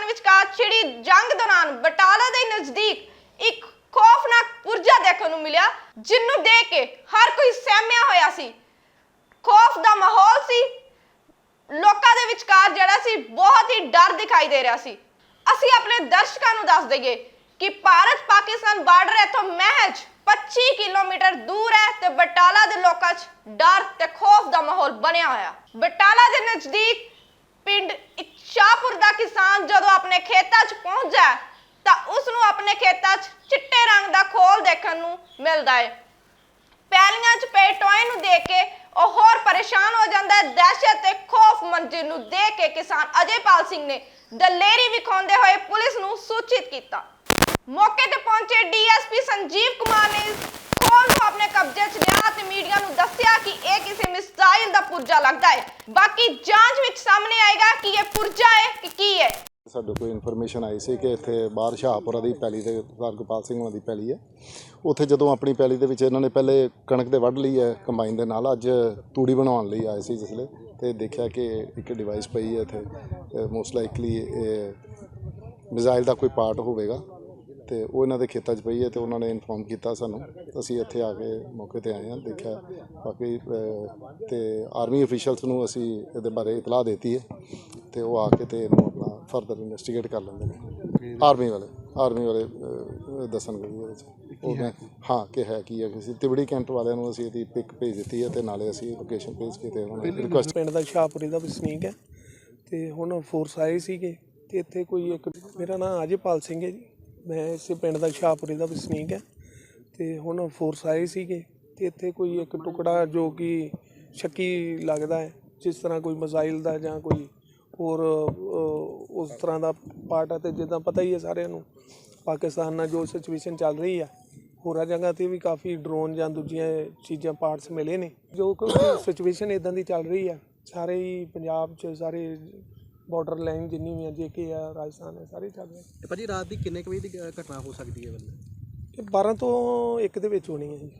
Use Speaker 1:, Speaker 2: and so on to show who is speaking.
Speaker 1: ਪਾਕਿਸਤਾਨ ਵਿਚਕਾਰ ਛਿੜੀ ਜੰਗ ਦੌਰਾਨ ਬਟਾਲਾ ਦੇ ਨਜ਼ਦੀਕ ਇੱਕ ਖੌਫਨਾਕ ਪੁਰਜਾ ਦੇਖਣ ਨੂੰ ਮਿਲਿਆ ਜਿਹਨੂੰ ਦੇਖ ਕੇ ਹਰ ਕੋਈ ਸਹਿਮਿਆ ਹੋਇਆ ਸੀ। ਖੌਫ ਦਾ ਮਾਹੌਲ ਸੀ। ਲੋਕਾਂ ਦੇ ਵਿਚਕਾਰ ਜਿਹੜਾ ਸੀ, ਬਹੁਤ ਹੀ ਡਰ ਦਿਖਾਈ ਦੇ ਰਿਹਾ ਸੀ। ਅਸੀਂ ਆਪਣੇ ਦਰਸ਼ਕਾਂ ਨੂੰ ਦੱਸ ਦਈਏ ਕਿ ਭਾਰਤ ਪਾਕਿਸਤਾਨ ਬਾਰਡਰ ਇੱਥੋਂ ਮਹਿਜ 25 ਕਿਲੋਮੀਟਰ ਦੂਰ ਹੈ ਤੇ ਬਟਾਲਾ ਦੇ ਲੋਕਾਂ 'ਚ ਡਰ ਤੇ ਖੌਫ ਦਾ ਮਾਹੌਲ ਬਣਿਆ ਹੋਇਆ। ਬਟਾਲਾ ਦੇ ਨਜ਼ਦੀਕ ਪਿੰਡ ਇਛਾਪੁਰ ਦਾ ਕਿਸਾਨ ਜਦੋਂ ਆਪਣੇ ਖੇਤਾਂ 'ਚ ਪਹੁੰਚਦਾ ਹੈ, ਤਾਂ ਉਸ ਨੂੰ ਆਪਣੇ ਖੇਤਾਂ 'ਚ ਚਿੱਟੇ ਰੰਗ ਦਾ ਖੋਲ ਦੇਖਣ ਨੂੰ ਮਿਲਦਾ ਹੈ। ਪੈਲੀਆਂ 'ਚ ਪਏ ਟੋਏ ਨੂੰ ਦੇਖ ਕੇ ਉਹ ਹੋਰ ਪਰੇਸ਼ਾਨ ਹੋ ਜਾਂਦਾ ਹੈ। ਦਹਿਸ਼ਤ ਤੇ ਖੌਫ ਮੰਜ਼ਿਲ ਨੂੰ ਦੇਖ ਕੇ ਕਿਸਾਨ ਅਜੇਪਾਲ ਸਿੰਘ ਨੇ ਦਲੇਰੀ ਵਿਖਾਉਂਦੇ ਹੋਏ ਪੁਲਿਸ ਨੂੰ ਸੂਚਿਤ ਕੀਤਾ। ਮੌਕੇ ਤੇ ਪਹੁੰਚੇ ਡੀਐਸਪੀ ਸੰਜੀਵ ਕੁਮਾਰ ਨੇ ਇਸ ਖੋਲ ਨੂੰ ਆਪਣੇ ਕਬਜ਼ੇ 'ਚ ਲਿਆ ਤੇ ਮੀਡੀਆ ਨੂੰ ਦੱਸਿਆ ਕਿ ਇਹ ਕਿਸੇ ਮਿਸਾਈਲ ਦਾ ਪੁਰਜਾ ਲੱਗਦਾ ਹੈ। ਬਾਕੀ ਜਾਂਚ ਵਿੱਚ ਸਾਹਮਣੇ ਆਏਗਾ ਕਿ ਇਹ ਪੁਰਜਾ ਹੈ ਕਿ ਕੀ ਹੈ।
Speaker 2: ਸਾਡੇ ਕੋਈ ਇਨਫੋਰਮੇਸ਼ਨ ਆਈ ਸੀ ਕਿ ਇੱਥੇ ਬਾਹਰ ਸ਼ਾਹਪੁਰਾ ਦੀ ਪੈਲੀ ਦੇ ਸਰਦਾਰ ਗੋਪਾਲ ਸਿੰਘ ਉਹਨਾਂ ਦੀ ਪੈਲੀ ਹੈ। ਉੱਥੇ ਜਦੋਂ ਆਪਣੀ ਪੈਲੀ ਦੇ ਵਿੱਚ ਇਹਨਾਂ ਨੇ ਪਹਿਲੇ ਕਣਕ ਦੇ ਵੱਢ ਲਈ ਹੈ ਕੰਬਾਈਨ ਦੇ ਨਾਲ ਅੱਜ ਤੂੜੀ ਬਣਾਉਣ ਲਈ ਆਏ ਸੀ ਜਿਸਲੇ ਤੇ ਦੇਖਿਆ ਕਿ ਇੱਕ ਡਿਵਾਈਸ ਪਈ ਹੈ ਇੱਥੇ ਮੋਸਟ ਲਾਈਕਲੀ ਇਹ ਮਿਜ਼ਾਈਲ ਦਾ ਕੋਈ ਪਾਰਟ ਹੋਵੇਗਾ। ਤੇ ਉਹ ਇਹਨਾਂ ਦੇ ਖੇਤਾਂ 'ਚ ਪਈ ਹੈ ਤੇ ਉਹਨਾਂ ਨੇ ਇਨਫੋਰਮ ਕੀਤਾ ਸਾਨੂੰ। ਅਸੀਂ ਇੱਥੇ ਆ ਕੇ ਮੌਕੇ ਤੇ ਆਏ ਹਾਂ ਦੇਖਿਆ। ਬਾਕੀ ਅਹ, ਤੇ ਆਰਮੀ ਅਫੀਸ਼ੀਅਲਸ ਨੂੰ ਅਸੀਂ ਇਹਦੇ ਬਾਰੇ ਇਤਲਾਹ ਦਿੱਤੀ ਹੈ ਤੇ ਉਹ ਆ ਕੇ ਤੇ ਇਹਨੂੰ ਆਪਣਾ ਫਰਦਰ ਇਨਵੈਸਟੀਗੇਟ ਕਰ ਲੈਂਦੇ ਨੇ। ਆਰਮੀ ਵਾਲੇ ਆਰਮੀ ਵਾਲੇ ਅਹ, ਦੱਸਣਗੇ ਵੀ ਇਹਦੇ 'ਚ। ਉਹ ਮੈਂ- ਹਾਂ ਕਿ ਹੈ ਕੀ ਹੈ ਕਿਸੇ ਤਿਬੜੀ ਕੈਂਟ ਵਾਲਿਆਂ ਨੂੰ ਅਸੀਂ ਇਹਦੀ ਪਿਕ ਭੇਜ ਦਿੱਤੀ ਹੈ ਤੇ ਨਾਲੇ ਅਸੀਂ ਲੋਕੇਸ਼ਨ ਭੇਜ ਕੇ ਤੇ ਉਹਨਾਂ ਨੂੰ ਰਿਕੁਐਸਟ
Speaker 3: ਪਿੰਡ ਦਾ ਸ਼ਾਹਪੁਰੀ ਦਾ ਵਸਨੀਕ ਹੈ। ਤੇ ਹੁਣ ਫੋਰਸ ਆਏ ਸੀਗੇ ਤੇ ਇੱਥੇ ਕੋਈ ਇੱਕ ਮੇਰਾ ਨਾਮ ਅਜੇਪਾਲ ਸਿੰਘ ਹੈ ਜੀ। ਮੈਂ ਇਸੇ ਪਿੰਡ ਦਾ ਸ਼ਾਹਪੁਰੀ ਦਾ ਵਸਨੀਕ ਹੈ ਅਤੇ ਹੁਣ ਫੋਰਸ ਆਏ ਸੀਗੇ ਅਤੇ ਇੱਥੇ ਕੋਈ ਇੱਕ ਟੁਕੜਾ ਜੋ ਕਿ ਸ਼ੱਕੀ ਲੱਗਦਾ ਹੈ, ਜਿਸ ਤਰ੍ਹਾਂ ਕੋਈ ਮਜ਼ਾਈਲ ਦਾ ਜਾਂ ਕੋਈ ਹੋਰ ਉਸ ਤਰ੍ਹਾਂ ਦਾ ਪਾਰਟ ਹੈ ਅਤੇ ਜਿੱਦਾਂ ਪਤਾ ਹੀ ਹੈ ਸਾਰਿਆਂ ਨੂੰ, ਪਾਕਿਸਤਾਨ ਨਾਲ ਜੋ ਸਿਚੁਏਸ਼ਨ ਚੱਲ ਰਹੀ ਆ, ਹੋਰਾਂ ਜਗ੍ਹਾ ਤੇ ਵੀ ਕਾਫੀ ਡਰੋਨ ਜਾਂ ਦੂਜੀਆਂ ਚੀਜ਼ਾਂ ਪਾਰਟਸ ਮਿਲੇ ਨੇ। ਜੋ ਕਿ ਸਿਚੁਏਸ਼ਨ ਇਦਾਂ ਦੀ ਚੱਲ ਰਹੀ ਆ, ਸਾਰੇ ਹੀ ਪੰਜਾਬ 'ਚ ਸਾਰੇ ਬਾਰਡਰ ਲਾਈਨ ਜਿੰਨੀ ਵੀ ਆ ਜੇਕੇ ਆ ਰਾਜਸਥਾਨ ਹੈ ਸਾਰੇ ਚੱਲ ਰਹੇ
Speaker 4: ਤੇ ਭਾਜੀ ਰਾਤ ਦੀ ਕਿੰਨੇ ਕੁ ਵਜੇ ਦੀ ਅ, ਘਟਨਾ ਹੋ ਸਕਦੀ ਹੈ ਬੰਦੇ?
Speaker 3: ਇਹ 12 ਤੋਂ 1 ਦੇ ਵਿੱਚ ਹੋਣੀ ਹੈ ਜੀ।